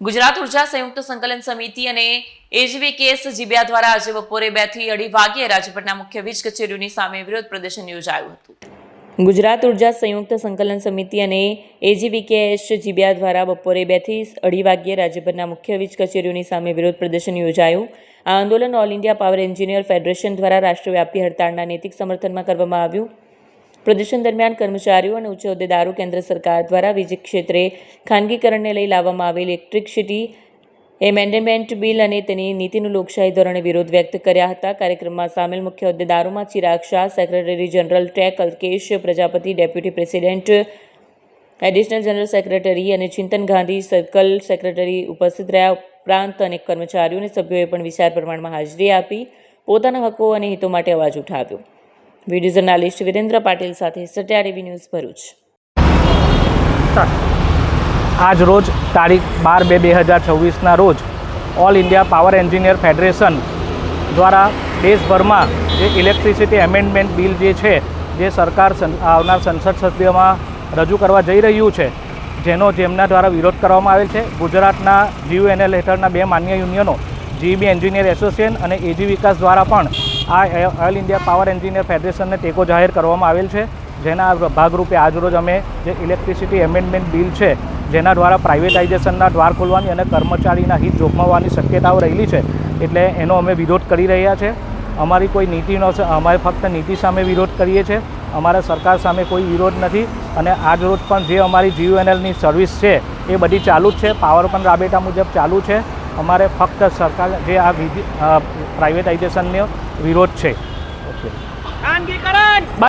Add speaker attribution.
Speaker 1: ગુજરાત ઊર્જા સંયુક્ત સંકલન સમિતિ અને કેસ જીબીયા દ્વારા આજે બપોરે બેથી અઢી વાગ્યે રાજ્યભરના મુખ્ય વીજ કચેરીઓની સામે વિરોધ પ્રદર્શન યોજાયું હતું. ગુજરાત ઊર્જા સંયુક્ત સંકલન સમિતિ અને એજીવીકેએસ જીબીયા દ્વારા બપોરે બેથી અઢી વાગ્યે રાજ્યભરના મુખ્ય વીજ કચેરીઓની સામે વિરોધ પ્રદર્શન યોજાયું. આ આંદોલન all India power engineer federation દ્વારા રાષ્ટ્રવ્યાપી હડતાળના નૈતિક સમર્થનમાં કરવામાં આવ્યું. પ્રદર્શન દરમિયાન કર્મચારીઓ અને ઉચ્ચ હોદ્દેદારો કેન્દ્ર સરકાર દ્વારા વીજ ક્ષેત્રે ખાનગીકરણને લઈ લાવવામાં આવેલ ઇલેક્ટ્રિકસિટી એમેન્ડમેન્ટ બિલ અને તેની નીતિનું લોકશાહી ધોરણે વિરોધ વ્યક્ત કર્યા હતા. કાર્યક્રમમાં સામેલ મુખ્ય હોદ્દેદારોમાં Chirag Shah secretary general tech Alkesh, Prajapati deputy president additional general secretary અને ચિંતન ગાંધી સર્કલ સેક્રેટરી ઉપસ્થિત રહ્યા. ઉપરાંત અનેક કર્મચારીઓ અને સભ્યોએ પણ વિશાળ પ્રમાણમાં હાજરી આપી પોતાના હકો અને હિતો માટે અવાજ ઉઠાવ્યો. વીડિયો જર્નાલિસ્ટ વિરેન્દ્ર પાટીલ સાથે સત્યા ટીવી ન્યૂઝ ભરૂચ.
Speaker 2: આજ રોજ તારીખ બાર બે બે હજાર છવ્વીસના રોજ all India power engineer federation દ્વારા દેશભરમાં જે ઇલેક્ટ્રિસિટી એમેન્ડમેન્ટ બિલ જે છે, જે સરકાર આવનાર સંસદ સભ્યમાં રજૂ કરવા જઈ રહ્યું છે, જેનો જેમના દ્વારા વિરોધ કરવામાં આવેલ છે. ગુજરાતના જીયુએનએલ હેઠળના બે માન્ય યુનિયનો જીબી એન્જિનિયર એસોસિએશન અને એજી વિકાસ દ્વારા પણ આ ઓલ ઇન્ડિયા પાવર એન્જિનિયર ફેડરેશનને ટેકો જાહેર કરવામાં આવેલ છે, જેના ભાગરૂપે આજરોજ અમે જે ઇલેક્ટ્રિસિટી એમેન્ડમેન્ટ બિલ છે, જેના દ્વારા પ્રાઇવેટાઇઝેશનના દ્વાર ખોલવાની અને કર્મચારીના હિત જોખમાવવાની શક્યતાઓ રહેલી છે, એટલે એનો અમે વિરોધ કરી રહ્યા છે. અમારી કોઈ નીતિનો અમારે અમે ફક્ત નીતિ સામે વિરોધ કરીએ છીએ અમારા સરકાર સામે કોઈ વિરોધ નથી અને આજ રોજ પણ જે અમારી જીયુએનએલની સર્વિસ છે, એ બધી ચાલુ જ છે. પાવર પણ રાબેટા મુજબ ચાલુ છે. અમારે ફક્ત સરકાર જે આ પ્રાઇવેટાઇઝેશનનો વિરોધ છે. ઓકે